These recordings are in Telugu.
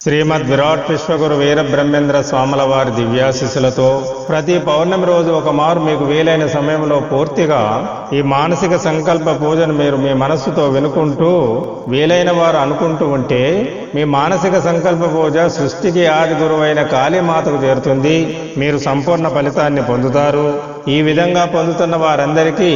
శ్రీమద్ విరాట్ విశ్వగురు వీరబ్రహ్మేంద్ర స్వాముల వారి దివ్యాశిస్సులతో ప్రతి పౌర్ణమి రోజు ఒక మారు మీకు వీలైన సమయంలో పూర్తిగా ఈ మానసిక సంకల్ప పూజను మీరు మీ మనస్సుతో వినుకుంటూ వీలైన వారు అనుకుంటూ ఉంటే మీ మానసిక సంకల్ప పూజ సృష్టికి ఆది గురువైన కాళీమాతకు చేరుతుంది. మీరు సంపూర్ణ ఫలితాన్ని పొందుతారు. ఈ విధంగా పొందుతున్న వారందరికీ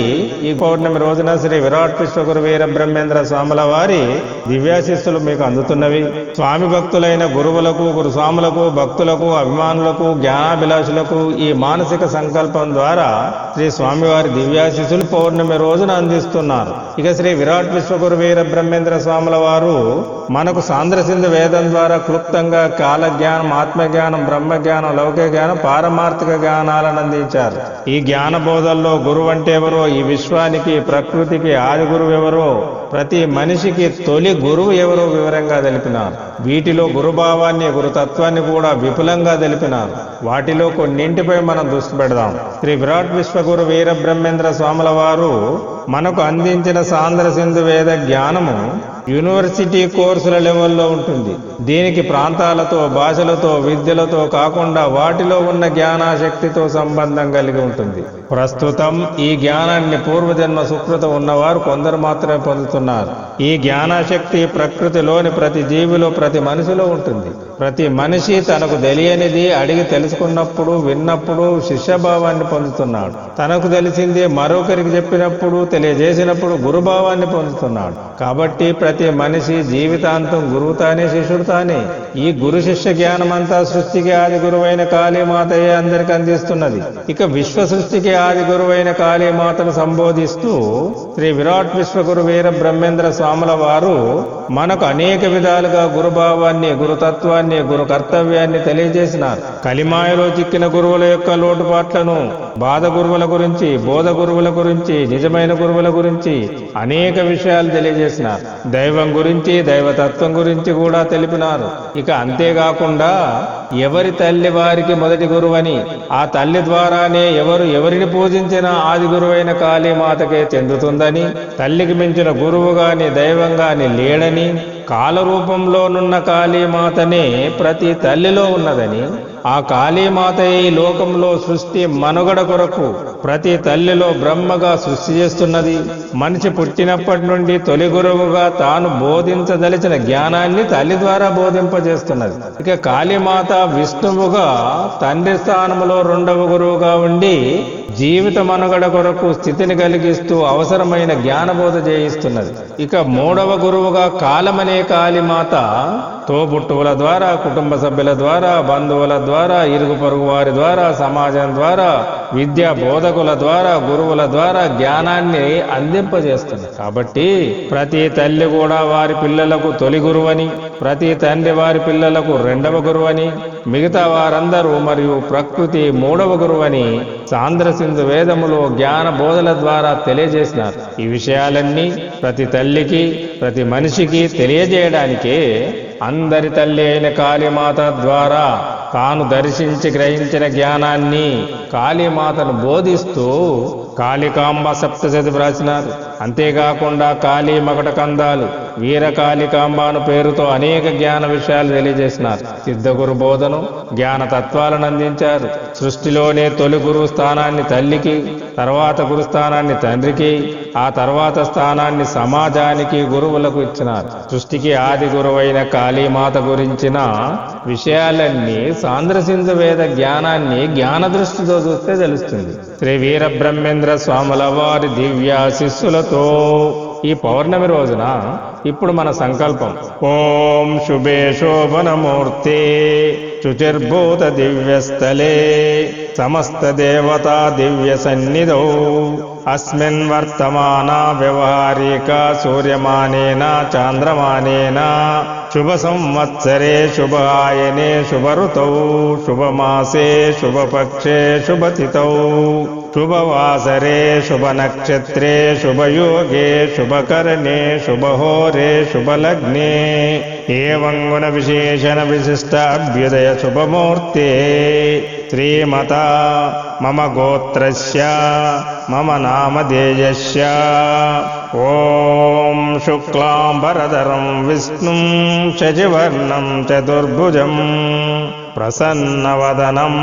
ఈ పౌర్ణమి రోజున శ్రీ విరాట్ కృష్ణగురు వీర బ్రహ్మేంద్ర స్వాముల వారి దివ్యాశిస్సులు మీకు అందుతున్నవి. స్వామి భక్తులైన గురువులకు గురుస్వాములకు భక్తులకు అభిమానులకు జ్ఞానాభిలాషులకు ఈ మానసిక సంకల్పం ద్వారా శ్రీ స్వామివారి దివ్యాశిస్సులు పౌర్ణమి రోజున అందిస్తున్నారు. ఇక శ్రీ విరాట్ విశ్వగురు వీర బ్రహ్మేంద్ర స్వాముల వారు మనకు సాంద్రసింధు వేదం ద్వారా క్లుప్తంగా కాలజ్ఞానం ఆత్మజ్ఞానం బ్రహ్మజ్ఞానం లౌకిక జ్ఞానం పారమార్థిక జ్ఞానాలను అందించారు. ఈ జ్ఞాన బోధల్లో ఎవరో ఈ విశ్వానికి ప్రకృతికి ఆది గురువెవరో? ప్రతి మనిషికి తొలి గురువు ఎవరో వివరంగా తెలిపినారు వీటిలో గురుభావాన్ని గురుతత్వాన్ని కూడా విపులంగా తెలిపినారు వాటిలో కొన్నింటిపై మనం దృష్టి పెడదాం. శ్రీ విరాట్ విశ్వగురు వీరబ్రహ్మేంద్ర స్వాముల వారు మనకు అందించిన సాంద్ర సింధు వేద జ్ఞానము యూనివర్సిటీ కోర్సుల లెవెల్లో ఉంటుంది. దీనికి ప్రాంతాలతో భాషలతో విద్యలతో కాకుండా వాటిలో ఉన్న జ్ఞానాశక్తితో సంబంధం కలిగి ఉంటుంది. ప్రస్తుతం ఈ జ్ఞానాన్ని పూర్వజన్మ సుకృత ఉన్నవారు కొందరు మాత్రమే పొందుతున్నారు. ఈ జ్ఞానశక్తి ప్రకృతిలోని ప్రతి జీవిలో ప్రతి మనిషిలో ఉంటుంది. ప్రతి మనిషి తనకు తెలియనిది అడిగి తెలుసుకున్నప్పుడు విన్నప్పుడు శిష్యభావాన్ని పొందుతున్నాడు. తనకు తెలిసింది మరొకరికి చెప్పినప్పుడు తెలియజేసినప్పుడు గురుభావాన్ని పొందుతున్నాడు. కాబట్టి ప్రతి మనిషి జీవితాంతం గురువు తానే శిష్యుడు తానే. ఈ గురు శిష్య జ్ఞానమంతా సృష్టికి ఆది గురువైన కాళీమాతయే అందరికి అందిస్తున్నది. ఇక విశ్వ సృష్టికి ఆది గురువైన కాళీమాతను సంబోధిస్తూ శ్రీ విరాట్ విశ్వగురు వీరబ్రహ్మ బ్రహ్మేంద్ర స్వాముల వారు మనకు అనేక విధాలుగా గురుభావాన్ని గురుతత్వాన్ని గురు కర్తవ్యాన్ని తెలియజేసినారు. కలిమాయలో చిక్కిన గురువుల యొక్క లోటుపాట్లను బాధ గురువుల గురించి బోధ గురువుల గురించి నిజమైన గురువుల గురించి అనేక విషయాలు తెలియజేసినారు. దైవం గురించి దైవతత్వం గురించి కూడా తెలిపినారు. ఇక అంతేకాకుండా ఎవరి తల్లి వారికి మొదటి గురువని ఆ తల్లి ద్వారానే ఎవరు ఎవరిని పూజించినా ఆది గురువైన కాళీమాతకే చెందుతుందని తల్లికి మించిన గురువు గాని దైవం కానీ లేడని కాలరూపంలోనున్న కాళీమాతనే ప్రతి తల్లిలో ఉన్నదని ఆ కాళీమాత ఈ లోకంలో సృష్టి మనుగడ కొరకు ప్రతి తల్లిలో బ్రహ్మగా సృష్టి చేస్తున్నది. మనిషి పుట్టినప్పటి నుండి తొలి గురువుగా తాను బోధించదలిచిన జ్ఞానాన్ని తల్లి ద్వారా బోధింపజేస్తున్నది. ఇక కాళీమాత విష్ణువుగా తండ్రి స్థానంలో రెండవ గురువుగా ఉండి జీవిత మనుగడ కొరకు స్థితిని కలిగిస్తూ అవసరమైన జ్ఞానబోధ చేయిస్తున్నది. ఇక మూడవ గురువుగా కాలమని కాళీమాత తోబుట్టువుల ద్వారా కుటుంబ సభ్యుల ద్వారా బంధువుల ద్వారా ఇరుగు పొరుగు వారి ద్వారా సమాజం ద్వారా విద్యా బోధకుల ద్వారా గురువుల ద్వారా జ్ఞానాన్ని అందింపజేస్తుంది. కాబట్టి ప్రతి తల్లి కూడా వారి పిల్లలకు తొలి గురువని ప్రతి తండ్రి వారి పిల్లలకు రెండవ గురువని మిగతా వారందరూ మరియు ప్రకృతి మూడవ గురువని సాంద్రసింధు వేదములో జ్ఞాన బోధల ద్వారా తెలియజేసినారు. ఈ విషయాలన్నీ ప్రతి తల్లికి ప్రతి మనిషికి తెలియజేయడానికే అందరి తల్లి అయిన కాళీమాత ద్వారా తాను దర్శించి గ్రహించిన జ్ఞానాన్ని కాళీమాతను బోధిస్తూ కాళికాంబ సప్తశతి వ్రాసినారు. అంతేకాకుండా కాళీ మకట కందాలు వీర కాళికాంబ పేరుతో అనేక జ్ఞాన విషయాలు తెలియజేసినారు. సిద్ధగురు బోధను జ్ఞాన తత్వాలను అందించారు. సృష్టిలోనే తొలి గురు స్థానాన్ని తల్లికి తర్వాత గురుస్థానాన్ని తండ్రికి ఆ తర్వాత స్థానాన్ని సమాజానికి గురువులకు ఇచ్చినారు. సృష్టికి ఆది గురువైన కాళీమాత గురించిన విషయాలన్నీ సాంద్రసింధు వేద జ్ఞానాన్ని జ్ఞాన దృష్టితో చూస్తే తెలుస్తుంది. శ్రీ వీర బ్రహ్మేంద్ర స్వాముల వారి దివ్యాశిస్సులతో ఈ పౌర్ణమి రోజున ఇప్పుడు మన సంకల్పం. ఓం శుభే శోభనమూర్తే శుచిర్భూత దివ్యస్థలే సమస్త దేవతా దివ్య సన్నిధౌ. अस्मिन् वर्तमाना व्यवहारिका सूर्यमानेन चान्द्रमानेन शुभसंवत्सरे शुभायने शुभऋतौ शुभमासे शुभपक्षे शुभतिथौ शुभवासरे शुभनक्षत्रे शुभयोगे शुभकरणे शुभहोरे शुभलग्ने एवं गुणविशेषणविशिष्टाभ्युदय शुभमूर्ते। श्रीमता मम गोत्रस्य मम नामधेयस्य ॐ शुक्लाम्बरधरं विष्णुं च जिवर्णं प्रसन्नवदनं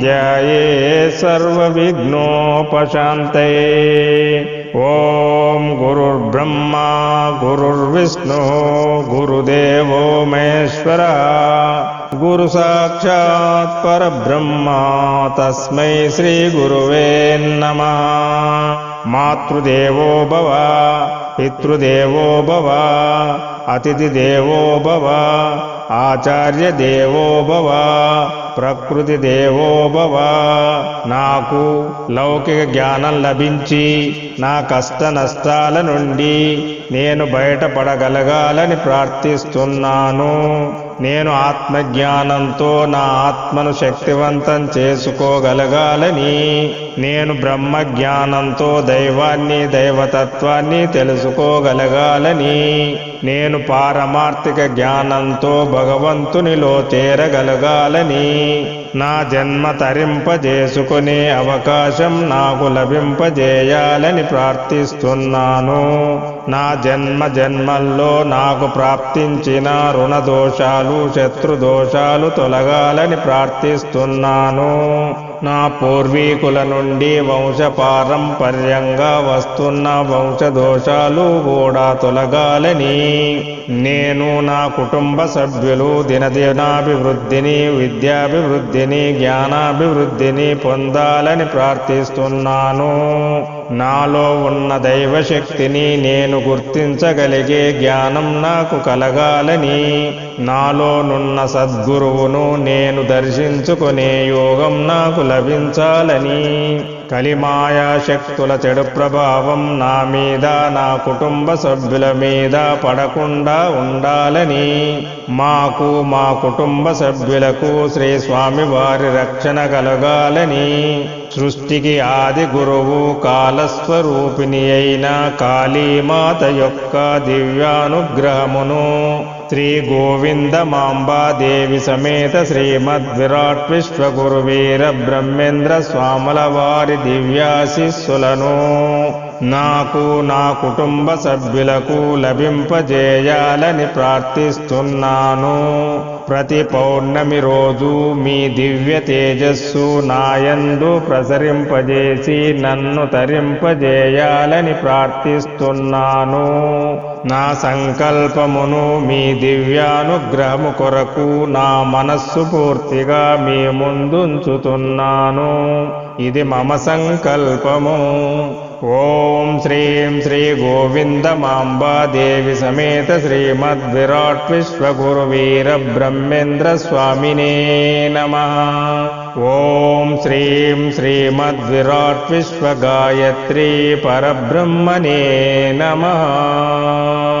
ध्याये सर्वविघ्नोपशान्तये ॐ गुरुर्ब्रह्मा गुरुर्विष्णु गुरुदेवो महेश्वरः। గురుసాక్షాత్ పరబ్రహ్మ తస్మై శ్రీ నమ మాతృదేవో భవ పితృదేవో భవ అతిథిదేవో భవ ఆచార్యదేవో భవ ప్రకృతి దేవో భవ నాకు లౌకిక జ్ఞానం లభించి నా కష్ట నష్టాల నుండి నేను బయటపడగలగాలని ప్రార్థిస్తున్నాను. నేను ఆత్మజ్ఞానంతో నా ఆత్మను శక్తివంతం చేసుకోగలగాలని నేను బ్రహ్మ జ్ఞానంతో దైవాన్ని దైవతత్వాన్ని తెలుసుకోగలగాలని నేను పారమార్థిక జ్ఞానంతో భగవంతునిలో చేరగలగాలని నా జన్మ తరింపజేసుకునే అవకాశం నాకు లభింపజేయాలని ప్రార్థిస్తున్నాను. నా జన్మ జన్మల్లో నాకు ప్రాప్తించిన రుణ దోషాలు శత్రు దోషాలు తొలగాలని ప్రార్థిస్తున్నాను. నా పూర్వీకుల నుండి వంశపారంపర్యంగా వస్తున్న వంశదోషాలు కూడా తొలగాలని. నేను నా కుటుంబ సభ్యులు దినదినాభివృద్ధిని విద్యాభివృద్ధిని జ్ఞానాభివృద్ధిని పొందాలని ప్రార్థిస్తున్నాను. నాలో ఉన్న దైవశక్తిని నేను గుర్తించగలిగే జ్ఞానం నాకు కలగాలని నాలోనున్న సద్గురువును నేను దర్శించుకునే యోగం నాకు లభించాలని. కలిమాయా శక్తుల చెడు ప్రభావం నా మీద నా కుటుంబ సభ్యుల మీద పడకుండా ఉండాలని. మాకు మా కుటుంబ సభ్యులకు శ్రీ స్వామి వారి రక్షణ కలగాలని. సృష్టికి ఆది గురువు కాలస్వరూపిణి అయిన కాళీమాత యొక్క దివ్యానుగ్రహమును శ్రీ గోవిందమాంబాదేవి సమేత శ్రీమద్ విరాట్ విశ్వగురు వీర బ్రహ్మేంద్ర స్వాముల వారి దివ్యాశిస్సులను నాకు నా కుటుంబ సభ్యులకు లభింపజేయాలని ప్రార్థిస్తున్నాను. ప్రతి పౌర్ణమి రోజు మీ దివ్య తేజస్సు నాయందు ప్రసరింపజేసి నన్ను తరింపజేయాలని ప్రార్థిస్తున్నాను. నా సంకల్పమును మీ దివ్యానుగ్రహము కొరకు నా మనస్సు పూర్తిగా మీ ముందుంచుతున్నాను. ఇది మమ సంకల్పము. ॐ श्रीं श्रीगोविन्दमाम्बादेवि समेत श्रीमद्विराट् विश्वगुरुवीरब्रह्मेन्द्रस्वामिने नमः। ॐ श्रीं श्रीमद्विराट् विश्वगायत्री परब्रह्मणे नमः।